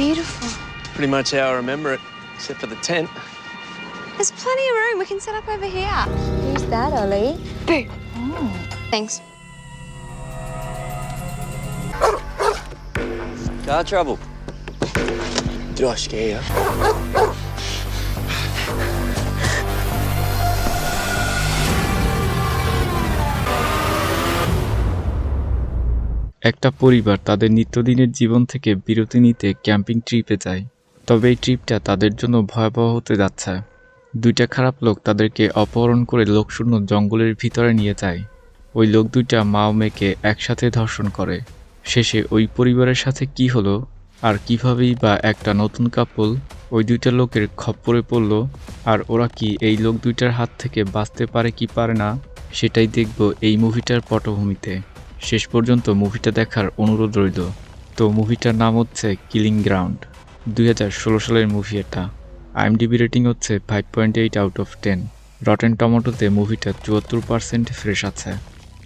beautiful. Pretty much how I remember it, except for the tent. There's plenty of room. We can set up over here. Who's that, Ollie? Boo. Oh, thanks. Car trouble. Did I scare you? একটা পরিবার তাদের নিত্যদিনের জীবন থেকে বিরতি নিতে camping ট্রিপে যায়। তবে এই ট্রিপটা তাদের জন্য ভয়াবহ হতে যাচ্ছে। দুইটা খারাপ লোক তাদেরকে অপহরণ করে লোকশূন্য জঙ্গলের ভিতরে নিয়ে যায়। ওই লোক দুইটা মা ও মেয়েকে একসাথে ধর্ষণ করে। শেষে ওই পরিবারের সাথে কি হলো? আর কিভাবেই বা একটা নতুন কাপল? ওই দুইটা লোকের খপ্পরে পড়ল। আর ওরা কি এই লোক দুইটার হাত থেকে বাঁচতে পারে কি পারে না? সেটাই দেখব এই মুভিটার পটভূমিতে। শেষ পর্যন্ত মুভিটা দেখার অনুরোধ রইল। তো মুভিটার নাম হচ্ছে কিলিং গ্রাউন্ড দুই হাজার ষোলো সালের মুভি এটা। আইএমডিবি রেটিং হচ্ছে five point eight out of ten rotten টমেটোতে মুভিটা চুয়াত্তর পার্সেন্ট ফ্রেশ আছে।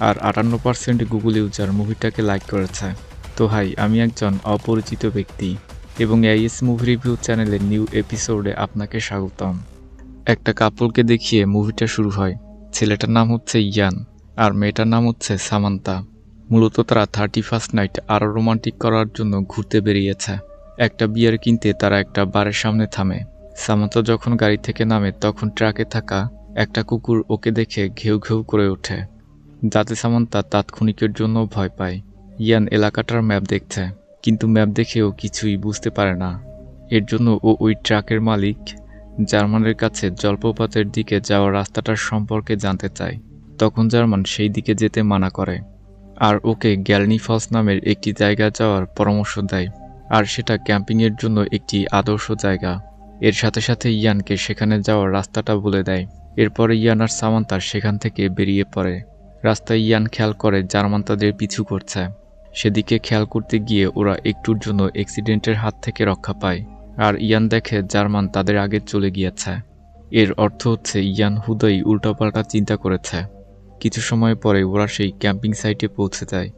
আর আটান্ন পার্সেন্ট গুগল ইউজার মুভিটাকে লাইক করেছে। তো হাই, আমি একজন অপরিচিত ব্যক্তি এবং আইএস মুভি রিভিউ চ্যানেলের নিউ এপিসোডে আপনাকে স্বাগতম। একটা কাপলকে দেখিয়ে মুভিটা শুরু হয়। ছেলেটার নাম হচ্ছে ইয়ান আর মেয়েটার নাম হচ্ছে সামান্তা মূলত তারা থার্টি ফার্স্ট নাইট আরও রোমান্টিক করার জন্য ঘুরতে বেরিয়েছে। একটা বিয়ার কিনতে তারা একটা বারের সামনে থামে। সামান্তা যখন গাড়ি থেকে নামে, তখন ট্রাকে থাকা একটা কুকুর ওকে দেখে ঘেউ ঘেউ করে ওঠে। যাতে সামান্তা তাৎক্ষণিকের জন্য ভয় পায়। ইয়ান এলাকাটার ম্যাপ দেখছে, কিন্তু ম্যাপ দেখেও কিছুই বুঝতে পারে না। এর জন্য ও ওই ট্রাকের মালিক জার্মানের কাছে জলপ্রপাতের দিকে যাওয়ার রাস্তাটার সম্পর্কে জানতে চায়। তখন জার্মান সেই দিকে যেতে মানা করে। আর ওকে গ্যালনি ফলস নামের একটি জায়গা যাওয়ার পরামর্শ দেয়, আর সেটা ক্যাম্পিংয়ের জন্য একটি আদর্শ জায়গা। এর সাথে সাথে ইয়ানকে সেখানে যাওয়ার রাস্তাটা বলে দেয়। এরপরে ইয়ান আর সামান্তা সেখান থেকে বেরিয়ে পড়ে। রাস্তায় ইয়ান খেয়াল করে জার্মান তাদের পিছু করছে। সেদিকে খেয়াল করতে গিয়ে ওরা একটুর জন্য অ্যাক্সিডেন্টের হাত থেকে রক্ষা পায়, আর ইয়ান দেখে জার্মান তাদের আগে চলে গিয়েছে। এর অর্থ হচ্ছে ইয়ান হুদয় উল্টোপাল্টা চিন্তা করেছে। কিছু সময় পরে ওরা সেই ক্যাম্পিং সাইটে পৌঁছে যায়।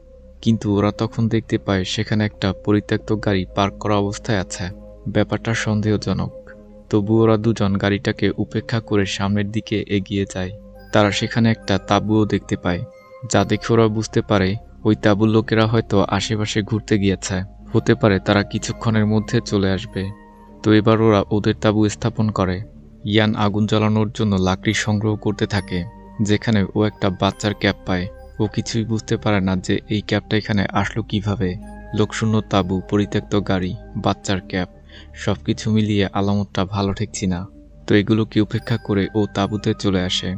কিন্তু ওরা তখন দেখতে পায় সেখানে একটা পরিত্যক্ত গাড়ি পার্ক করা অবস্থায় আছে। ব্যাপারটা সন্দেহজনক। তবু ওরা দুজন গাড়িটাকে উপেক্ষা করে সামনের দিকে এগিয়ে যায়। তারা সেখানে একটা তাঁবুও দেখতে পায়, যা দেখে ওরা বুঝতে পারে ওই তাঁবুর লোকেরা হয়তো আশেপাশে ঘুরতে গিয়েছে। হতে পারে তারা কিছুক্ষণের মধ্যে চলে আসবে। তো এবার ওরা ওদের তাঁবু স্থাপন করে। ইয়ান আগুন জ্বালানোর জন্য লাকড়ি সংগ্রহ করতে থাকে। যেখানে ও একটা বাচ্চার ক্যাপ পায়। ও কিছুই বুঝতে পারে না যে এই ক্যাপটা এখানে আসলো কীভাবে। লোকশূন্য, তাঁবু, পরিত্যক্ত গাড়ি, বাচ্চার ক্যাপ সব কিছু মিলিয়ে আলামতটা ভালো ঠেকছি না। তো এগুলোকে উপেক্ষা করে ও তাঁবুতে চলে আসে।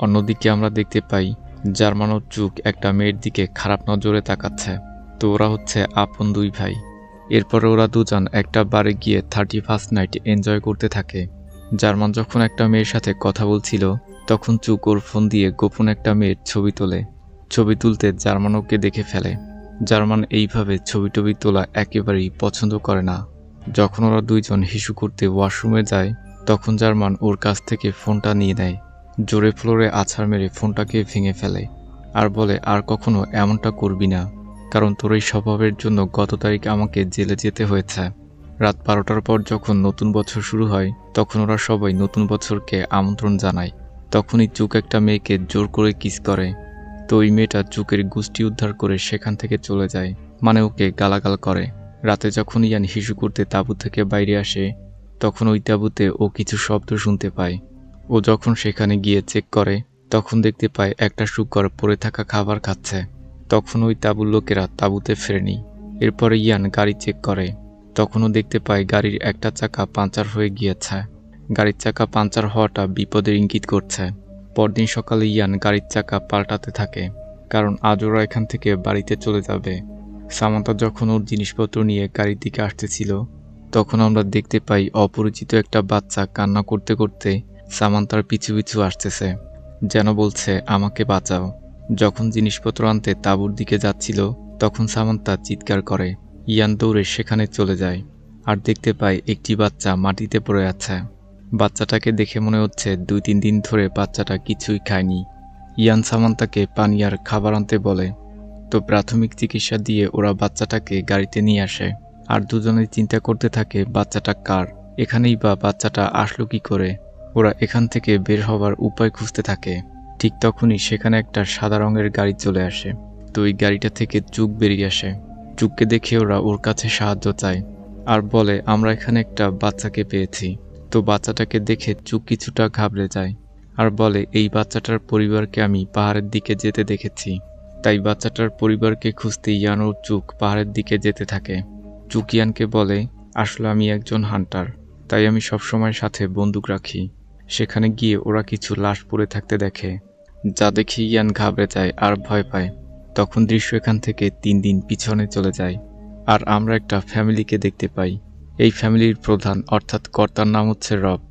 অন্যদিকে আমরা দেখতে পাই জার্মানোর চুক একটা মেয়ের দিকে খারাপ নজরে তাকাচ্ছে। তো ওরা হচ্ছে আপন দুই ভাই। এরপরে ওরা দুজন একটা বারে গিয়ে থার্টি ফার্স্ট নাইট এনজয় করতে থাকে। জার্মান যখন একটা মেয়ের সাথে কথা বলছিল তখন চুক ওর ফোন দিয়ে গোপন একটা মেয়ের ছবি তোলে। ছবি তুলতে জার্মান ওকে দেখে ফেলে। জার্মান এইভাবে ছবি টবি তোলা একেবারেই পছন্দ করে না। যখন ওরা দুইজন হিসু করতে ওয়াশরুমে যায়, তখন জার্মান ওর কাছ থেকে ফোনটা নিয়ে নেয়। জোরে ফ্লোরে আছাড় মেরে ফোনটাকে ভেঙে ফেলে আর বলে, আর কখনো এমনটা করবি না, কারণ তোর এই স্বভাবের জন্য গত তারিখ আমাকে জেলে যেতে হয়েছে। রাত বারোটার পর যখন নতুন বছর শুরু হয়, তখন ওরা সবাই নতুন বছরকে আমন্ত্রণ জানায়। তখনই চুক একটা মেয়েকে জোর করে কিস করে। তো ওই মেয়েটা চুকের গুষ্টি উদ্ধার করে সেখান থেকে চলে যায় মানে ওকে গালাগাল করে। রাতে যখন ইয়ান হিসু করতে তাঁবু থেকে বাইরে আসে, তখন ওই তাঁবুতে ও কিছু শব্দ শুনতে পায়। ও যখন সেখানে গিয়ে চেক করে, তখন দেখতে পায় একটা শুকর পড়ে থাকা খাবার খাচ্ছে। তখন ওই তাঁবুর লোকেরা তাঁবুতে ফেরেনি। এরপরে ইয়ান গাড়ি চেক করে। তখনও দেখতে পায় গাড়ির একটা চাকা পাঞ্চার হয়ে গিয়েছে। গাড়ির চাকা পাঞ্চার হওয়াটা বিপদের ইঙ্গিত করছে। পরদিন সকালে ইয়ান গাড়ির চাকা পাল্টাতে থাকে, কারণ আজ ওরা এখান থেকে বাড়িতে চলে যাবে। সামান্তা যখন ওর জিনিসপত্র নিয়ে গাড়ির দিকে আসতেছিল, তখন আমরা দেখতে পাই অপরিচিত একটা বাচ্চা কান্না করতে করতে সামান্তার পিছু পিছু আসতেছে, যেন বলছে, আমাকে বাঁচাও। যখন জিনিসপত্র আনতে তাঁবুর দিকে যাচ্ছিল, তখন সামান্তা চিৎকার করে। ইয়ান দৌড়ে সেখানে চলে যায়, আর দেখতে পায় একটি বাচ্চা মাটিতে পড়ে আছে। বাচ্চাটাকে দেখে মনে হচ্ছে দুই তিন দিন ধরে বাচ্চাটা কিছুই খায়নি। ইয়ান সামান্তাকে পানি আর খাবার আনতে বলে। তো প্রাথমিক চিকিৎসা দিয়ে ওরা বাচ্চাটাকে গাড়িতে নিয়ে আসে। আর দুজনে চিন্তা করতে থাকে, বাচ্চাটা কার? এখানেই বা বাচ্চাটা আসলো কি করে? ওরা এখান থেকে বের হবার উপায় খুঁজতে থাকে। ঠিক তখনই সেখানে একটা সাদা রঙের গাড়ি চলে আসে। তো ওই গাড়িটা থেকে চুক বেরিয়ে আসে। চুককে দেখে ওরা ওর কাছে সাহায্য চায়। আর বলে, আমরা এখানে একটা বাচ্চাকে পেয়েছি। তো বাচ্চাটাকে দেখে চুক কিছুটা ঘাবড়ে যায় আর বলে, এই বাচ্চাটার পরিবারকে আমি পাহাড়ের দিকে যেতে দেখেছি। তাই বাচ্চাটার পরিবারকে খুঁজতে ইয়ান ও চুক পাহাড়ের দিকে যেতে থাকে। চুক ইয়ানকে বলে, আসলে আমি একজন হান্টার। তাই আমি সবসময় সাথে বন্দুক রাখি। সেখানে গিয়ে ওরা কিছু লাশ পড়ে থাকতে দেখে। যা দেখে ইয়ান ঘাবড়ে যায় আর ভয় পায়। তখন দৃশ্য এখান থেকে তিন দিন পিছনে চলে যায়। আর আমরা একটা ফ্যামিলিকে দেখতে পাই। এই ফ্যামিলির প্রধান, অর্থাৎ কর্তার নাম হচ্ছে রব,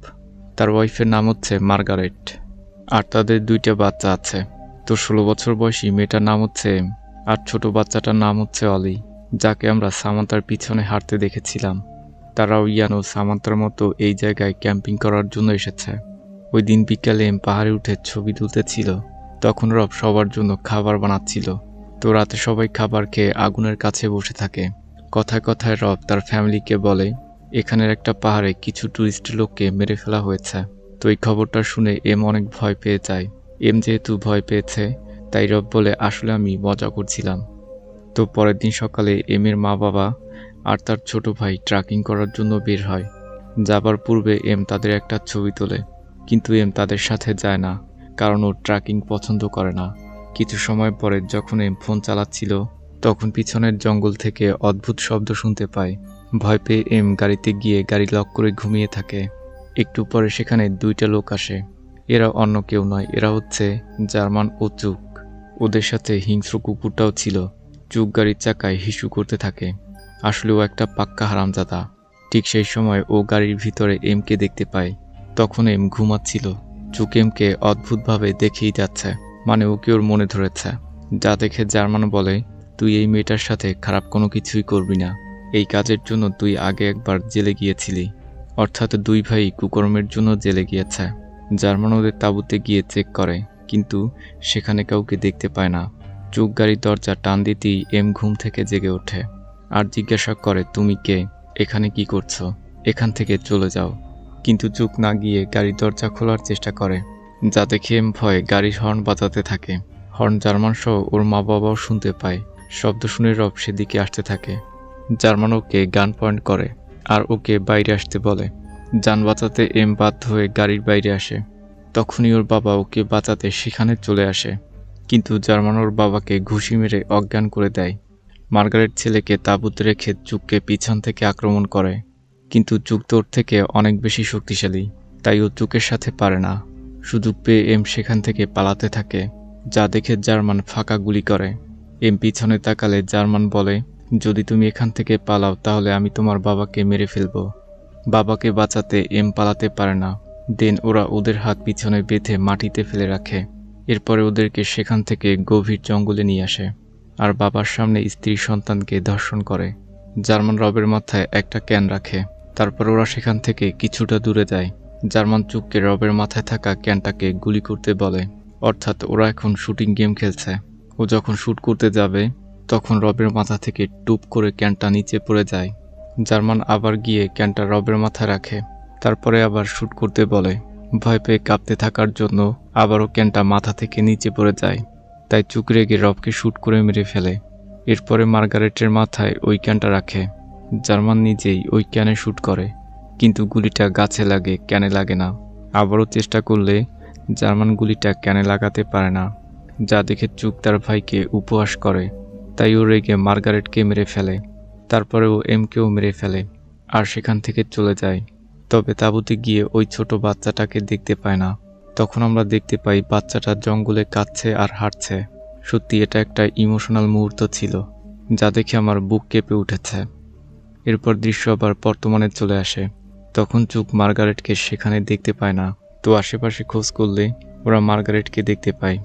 তার ওয়াইফের নাম হচ্ছে মার্গারেট, আর তাদের দুইটা বাচ্চা আছে। তো ষোলো বছর বয়সী মেয়েটার নাম হচ্ছে এম, আর ছোট বাচ্চাটার নাম হচ্ছে অলি, যাকে আমরা সামান্তার পিছনে হাঁটতে দেখেছিলাম। তারাও ইয়ান সামান্তার মতো এই জায়গায় ক্যাম্পিং করার জন্য এসেছে। ওই দিন বিকালে এম পাহাড়ে উঠে ছবি তুলতেছিল। তখন রব সবার জন্য খাবার বানাচ্ছিল। তো রাতে সবাই খাবার খেয়ে আগুনের কাছে বসে থাকে। কথায় কথায় রব তার ফ্যামিলিকে বলে, এখানের একটা পাহাড়ে কিছু টুরিস্ট লোককে মেরে ফেলা হয়েছে। তো এই খবরটা শুনে এম অনেক ভয় পেয়ে যায়। এম যেহেতু ভয় পেয়েছে, তাই রব বলে, আসলে আমি মজা করছিলাম। তো পরের দিন সকালে এম এর মা বাবা আর তার ছোট ভাই ট্রাকিং করার জন্য বের হয়। যাবার পূর্বে এম তাদের একটা ছবি তোলে, কিন্তু এম তাদের সাথে যায় না, কারণ ও ট্রাকিং পছন্দ করে না। কিছু সময় পরে যখন এম ফোন চালাচ্ছিল তখন পিছনের জঙ্গল থেকে অদ্ভুত শব্দ শুনতে পায়। ভয় পেয়ে এম গাড়িতে গিয়ে গাড়ি লক করে ঘুমিয়ে থাকে। একটু পরে সেখানে দুইটা লোক আসে। এরা অন্য কেউ নয়, এরা হচ্ছে জার্মান ও চুক। ওদের সাথে হিংস্র কুকুরটাও ছিল। চুক গাড়ির চাকায় হিসু করতে থাকে। আসলে ও একটা পাক্কা হারামজাদা। ঠিক সেই সময় ও গাড়ির ভিতরে এমকে দেখতে পায়। তখন এম ঘুমাচ্ছিল। চুক এমকে অদ্ভুতভাবে দেখেই যাচ্ছে। মানে ওকে ওর মনে ধরেছে। যা দেখে জার্মান বলে তুই এই মেয়েটার সাথে খারাপ কোনো কিছুই করবি না। এই কাজের জন্য তুই আগে একবার জেলে গিয়েছিলি। অর্থাৎ দুই ভাই কুকর্মের জন্য জেলে গিয়েছে জার্মান ওদের তাঁবুতে গিয়ে চেক করে, কিন্তু সেখানে কাউকে দেখতে পায় না। চোখ গাড়ির দরজা টান দিতেই এম ঘুম থেকে জেগে ওঠে আর জিজ্ঞাসা করে, তুমি কে? এখানে কি করছ? এখান থেকে চলে যাও। কিন্তু চুপ না গিয়ে গাড়ির দরজা খোলার চেষ্টা করে যাতে দেখে এম ভয়ে গাড়ির হর্ন বাজাতে থাকে। হর্ন জার্মান সহ ওর মা বাবাও শুনতে পায়। শব্দ শুনে রব সেদিকে আসতে থাকে। জার্মান ওকে গান পয়েন্ট করে আর ওকে বাইরে আসতে বলে। যান বাঁচাতে এম বাধ্য হয়ে গাড়ির বাইরে আসে। তখনই ওর বাবা ওকে বাঁচাতে সেখানে চলে আসে। কিন্তু জার্মান ওর বাবাকে ঘুষি মেরে অজ্ঞান করে দেয়। মার্গারেট ছেলেকে তাঁবুতে রেখে চুককে পিছন থেকে আক্রমণ করে। কিন্তু চুক তোর থেকে অনেক বেশি শক্তিশালী, তাই ও চুকের সাথে পারে না। সুযোগ পেয়ে এম সেখান থেকে পালাতে থাকে, যা দেখে জার্মান ফাঁকা গুলি করে। এম পিছনে তাকালে জার্মান বলে, যদি তুমি এখান থেকে পালাও, তাহলে আমি তোমার বাবাকে মেরে ফেলব। বাবাকে বাঁচাতে এম পালাতে পারে না। দেন ওরা ওদের হাত পিছনে বেঁধে মাটিতে ফেলে রাখে। এরপরে ওদেরকে সেখান থেকে গভীর জঙ্গলে নিয়ে আসে। আর বাবার সামনে স্ত্রী সন্তানকে ধর্ষণ করে। জার্মান রবের মাথায় একটা ক্যান রাখে। তারপর ওরা সেখান থেকে কিছুটা দূরে যায়। জার্মান চুপকে রবের মাথায় থাকা ক্যানটাকে গুলি করতে বলে। অর্থাৎ ওরা এখন শুটিং গেম খেলছে। ও যখন শ্যুট করতে যাবে, তখন রবের মাথা থেকে টুপ করে ক্যানটা নিচে পড়ে যায়। জার্মান আবার গিয়ে ক্যানটা রবের মাথায় রাখে। তারপরে আবার শ্যুট করতে বলে। ভয় পেয়ে কাঁপতে থাকার জন্য আবারও ক্যানটা মাথা থেকে নিচে পড়ে যায়। তাই চুক রেগে রবকে শ্যুট করে মেরে ফেলে। এরপরে মার্গারেটের মাথায় ওই ক্যানটা রাখে। জার্মান নিজেই ওই ক্যানে শ্যুট করে। কিন্তু গুলিটা গাছে লাগে, ক্যানে লাগে না। আবারও চেষ্টা করলে জার্মান গুলিটা ক্যানে লাগাতে পারে না। যা দেখে চুক তার ভাইকে উপহাস করে। তাই ও রেগে মার্গারেটকে মেরে ফেলে। তারপরে ও এমকেও মেরে ফেলে আর সেখান থেকে চলে যায়। তবে তাঁবুতে গিয়ে ওই ছোট বাচ্চাটাকে দেখতে পায় না। তখন আমরা দেখতে পাই বাচ্চাটা জঙ্গলে কাঁদছে আর হাঁটছে। সত্যি এটা একটা ইমোশনাল মুহূর্ত ছিল, যা দেখে আমার বুক কেঁপে উঠেছে। এরপর দৃশ্য আবার বর্তমানে চলে আসে। তখন চুক মার্গারেটকে সেখানে দেখতে পায় না। তো আশেপাশে খোঁজ করলে ওরা মার্গারেটকে দেখতে পায়।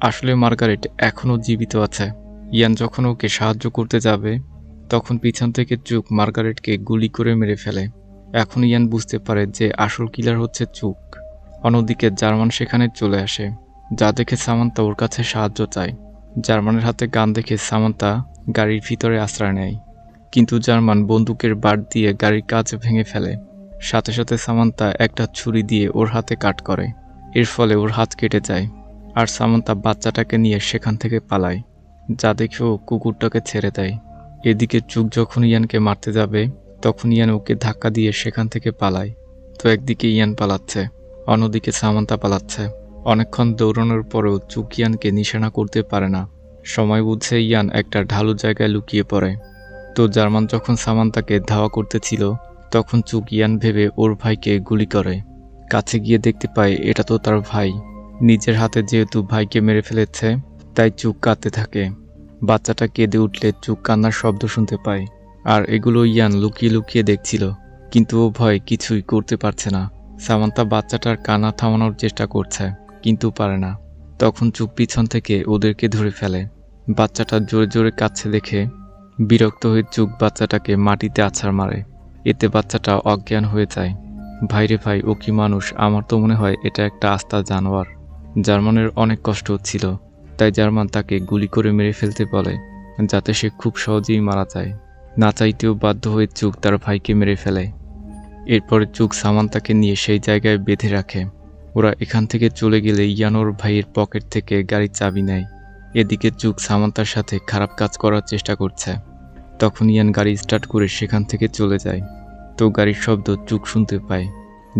আসলে মার্গারেট এখনও জীবিত আছে। ইয়ান যখন ওকে সাহায্য করতে যাবে, তখন পিছন থেকে চুক মার্গারেটকে গুলি করে মেরে ফেলে। এখন ইয়ান বুঝতে পারে যে আসল কিলার হচ্ছে চুক। অন্যদিকে জার্মান সেখানে চলে আসে, যা দেখে সামান্তা ওর কাছে সাহায্য চায়। জার্মানের হাতে গান দেখে সামান্তা গাড়ির ভিতরে আশ্রয় নেয়। কিন্তু জার্মান বন্দুকের বার দিয়ে গাড়ির কাজ ভেঙে ফেলে। সাথে সাথে সামান্তা একটা ছুরি দিয়ে ওর হাতে কাট করে। এর ফলে ওর হাত কেটে যায়। আর সামান্তা বাচ্চাটাকে নিয়ে সেখান থেকে পালায়। যা দেখে ও কুকুরটাকে ছেড়ে দেয়। এদিকে চুক যখন ইয়ানকে মারতে যাবে, তখন ইয়ান ওকে ধাক্কা দিয়ে সেখান থেকে পালায়। তো একদিকে ইয়ান পালাচ্ছে, অন্যদিকে সামান্তা পালাচ্ছে। অনেকক্ষণ দৌড়ানোর পরেও চুক ইয়ানকে নিশানা করতে পারে না। সময় বুঝে ইয়ান একটা ঢালু জায়গায় লুকিয়ে পড়ে। তো জার্মান যখন সামান্তাকে ধাওয়া করতেছিল, তখন চুক ইয়ান ভেবে ওর ভাইকে গুলি করে। কাছে গিয়ে দেখতে পায়, এটা তো তার ভাই। নিজের হাতে যেহেতু ভাইকে মেরে ফেলেছে, তাই চুক কাঁদতে থাকে। বাচ্চাটা কেঁদে উঠলে চুক কান্নার শব্দ শুনতে পায়। আর এগুলো ইয়ান লুকিয়ে লুকিয়ে দেখছিল, কিন্তু ও ভয় কিছুই করতে পারছে না। সামান্তা বাচ্চাটার কান্না থামানোর চেষ্টা করছে, কিন্তু পারে না। তখন চুপ পিছন থেকে ওদেরকে ধরে ফেলে। বাচ্চাটা জোরে জোরে কাছে দেখে বিরক্ত হয়ে চুক বাচ্চাটাকে মাটিতে আছাড় মারে। এতে বাচ্চাটা অজ্ঞান হয়ে যায়। ভাইরে ভাই, ও কি মানুষ? আমার তো মনে হয় এটা একটা আস্থা জানোয়ার। জার্মানের অনেক কষ্ট হচ্ছিল, তাই জার্মান তাকে গুলি করে মেরে ফেলতে বলে, যাতে সে খুব সহজেই মারা যায়। না চাইতেও বাধ্য হয়ে চুক তার ভাইকে মেরে ফেলে। এরপরে চুক সামান্তাকে নিয়ে সেই জায়গায় বেঁধে রাখে। ওরা এখান থেকে চলে গেলে ইয়ানোর ভাইয়ের পকেট থেকে গাড়ির চাবি নেয়। এদিকে চুক সামান্তার সাথে খারাপ কাজ করার চেষ্টা করছে। তখন ইয়ান গাড়ি স্টার্ট করে সেখান থেকে চলে যায়। তো গাড়ির শব্দ চুক শুনতে পায়,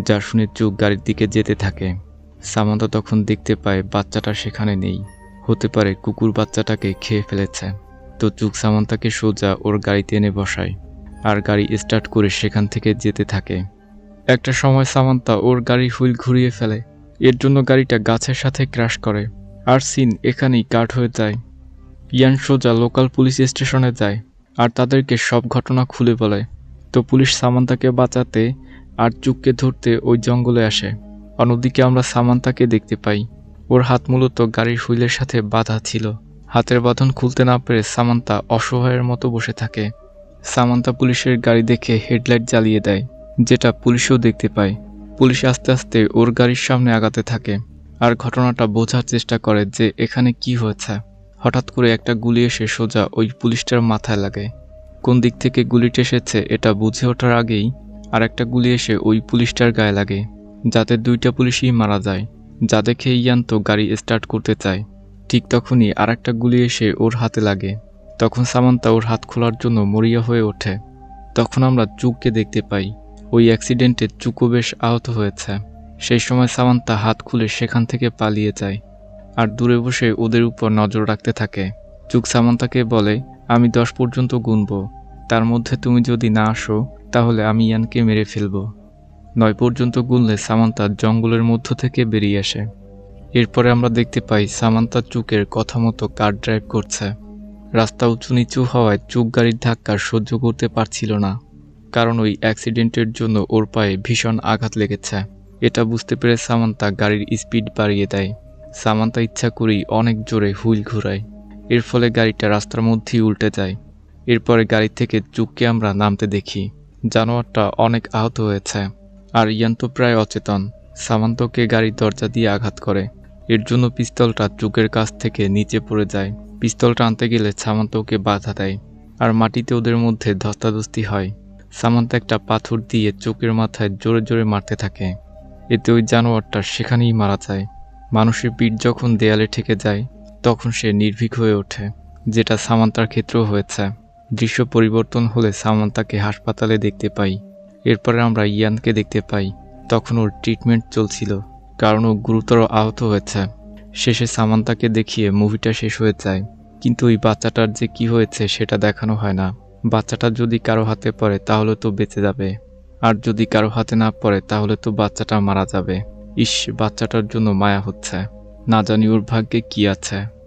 যা শুনে চুক গাড়ির দিকে যেতে থাকে। সামান্তা তখন দেখতে পায় বাচ্চাটা সেখানে নেই। হতে পারে কুকুর বাচ্চাটাকে খেয়ে ফেলেছে। তো চুক সামান্তাকে সোজা ওর গাড়িতে এনে বসায় আর গাড়ি স্টার্ট করে সেখান থেকে যেতে থাকে। একটা সময় সামান্তা ওর গাড়ির হুইল ঘুরিয়ে ফেলে। এর জন্য গাড়িটা গাছের সাথে ক্র্যাশ করে। আর সিন এখানেই কাট হয়ে যায়। ইয়ান সোজা লোকাল পুলিশ স্টেশনে যায় আর তাদেরকে সব ঘটনা খুলে বলে। তো পুলিশ সামান্তাকে বাঁচাতে আর চুককে ধরতে ওই জঙ্গলে আসে। অন্যদিকে আমরা সামান্তাকে দেখতে পাই। ওর হাত মূলত গাড়ির হুইলের সাথে বাঁধা ছিল। হাতের বাঁধন খুলতে না পেরে সামান্তা অসহায়ের মতো বসে থাকে। সামান্তা পুলিশের গাড়ি দেখে হেডলাইট জ্বালিয়ে দেয়, যেটা পুলিশও দেখতে পায়। পুলিশ আস্তে আস্তে ওর গাড়ির সামনে আগাতে থাকে আর ঘটনাটা বোঝার চেষ্টা করে যে এখানে কি হয়েছে। হঠাৎ করে একটা গুলি এসে সোজা ওই পুলিশটার মাথায় লাগে। কোন দিক থেকে গুলিটা এসেছে এটা বুঝে ওঠার আগেই আর একটা গুলি এসে ওই পুলিশটার গায়ে লাগে। যাতে দুইটা পুলিশই মারা যায় যা দেখে ইয়ান তো গাড়ি স্টার্ট করতে চায়। ঠিক তখনই আর একটা গুলি এসে ওর হাতে লাগে। তখন সামান্তা ওর হাত খোলার জন্য মরিয়া হয়ে ওঠে। তখন আমরা চুককে দেখতে পাই, ওই অ্যাক্সিডেন্টে চুকো বেশ আহত হয়েছে। সেই সময় সামান্তা হাত খুলে সেখান থেকে পালিয়ে যায়, আর দূরে বসে ওদের উপর নজর রাখতে থাকে। চুক সামান্তাকে বলে, আমি দশ পর্যন্ত গুনব। তার মধ্যে তুমি যদি না আসো, তাহলে আমি ইয়ানকে মেরে ফেলব। নয় পর্যন্ত গুনলে সামান্তা জঙ্গলের মধ্য থেকে বেরিয়ে আসে। এরপরে আমরা দেখতে পাই সামান্তা চুকের কথা মতো কার ড্রাইভ করছে। রাস্তা উঁচু নিচু হওয়ায় চুক গাড়ির ধাক্কা সহ্য করতে পারছিল না, কারণ ওই অ্যাক্সিডেন্টের জন্য ওর পায়ে ভীষণ আঘাত লেগেছে। এটা বুঝতে পেরে সামান্তা গাড়ির স্পিড বাড়িয়ে দেয়। সামান্তা ইচ্ছা করেই অনেক জোরে হুইল ঘুরায়। এর ফলে গাড়িটা রাস্তার মধ্যেই উল্টে যায়। এরপরে গাড়ি থেকে চুককে আমরা নামতে দেখি। জানোয়ারটা অনেক আহত হয়েছে। আর ইয়ান তো প্রায় অচেতন। সামান্তকে গাড়ির দরজা দিয়ে আঘাত করে। এর জন্য পিস্তলটা চুকের কাছ থেকে নিচে পড়ে যায়। পিস্তলটা আনতে গেলে সামান্তকে বাধা দেয় আর মাটিতে ওদের মধ্যে ধস্তাধস্তি হয়। সামান্ত একটা পাথর দিয়ে চোখের মাথায় জোরে জোরে মারতে থাকে। এতে ওই জানোয়ারটা সেখানেই মারা যায়। মানুষের পিঠ যখন দেয়ালে ঠেকে যায়, তখন সে নির্ভীক হয়ে ওঠে, যেটা সামান্তার ক্ষেত্রেও হয়েছে। দৃশ্য পরিবর্তন হলে সামান্তাকে হাসপাতালে দেখতে পাই। এরপরে আমরা ইয়ানকে দেখতে পাই। তখন ওর ট্রিটমেন্ট চলছিল, কারণ ও গুরুতর আহত হয়েছে। শেষে সামান্তাকে দেখিয়ে মুভিটা শেষ হয়ে যায়। কিন্তু ওই বাচ্চাটার যে কি হয়েছে সেটা দেখানো হয় না। বাচ্চাটা যদি কারও হাতে পড়ে, তাহলে তো বেঁচে যাবে। আর যদি কারও হাতে না পড়ে, তাহলে তো বাচ্চাটা মারা যাবে। ইস, বাচ্চাটার জন্য মায়া হচ্ছে। না জানি ওর ভাগ্যে কি আছে।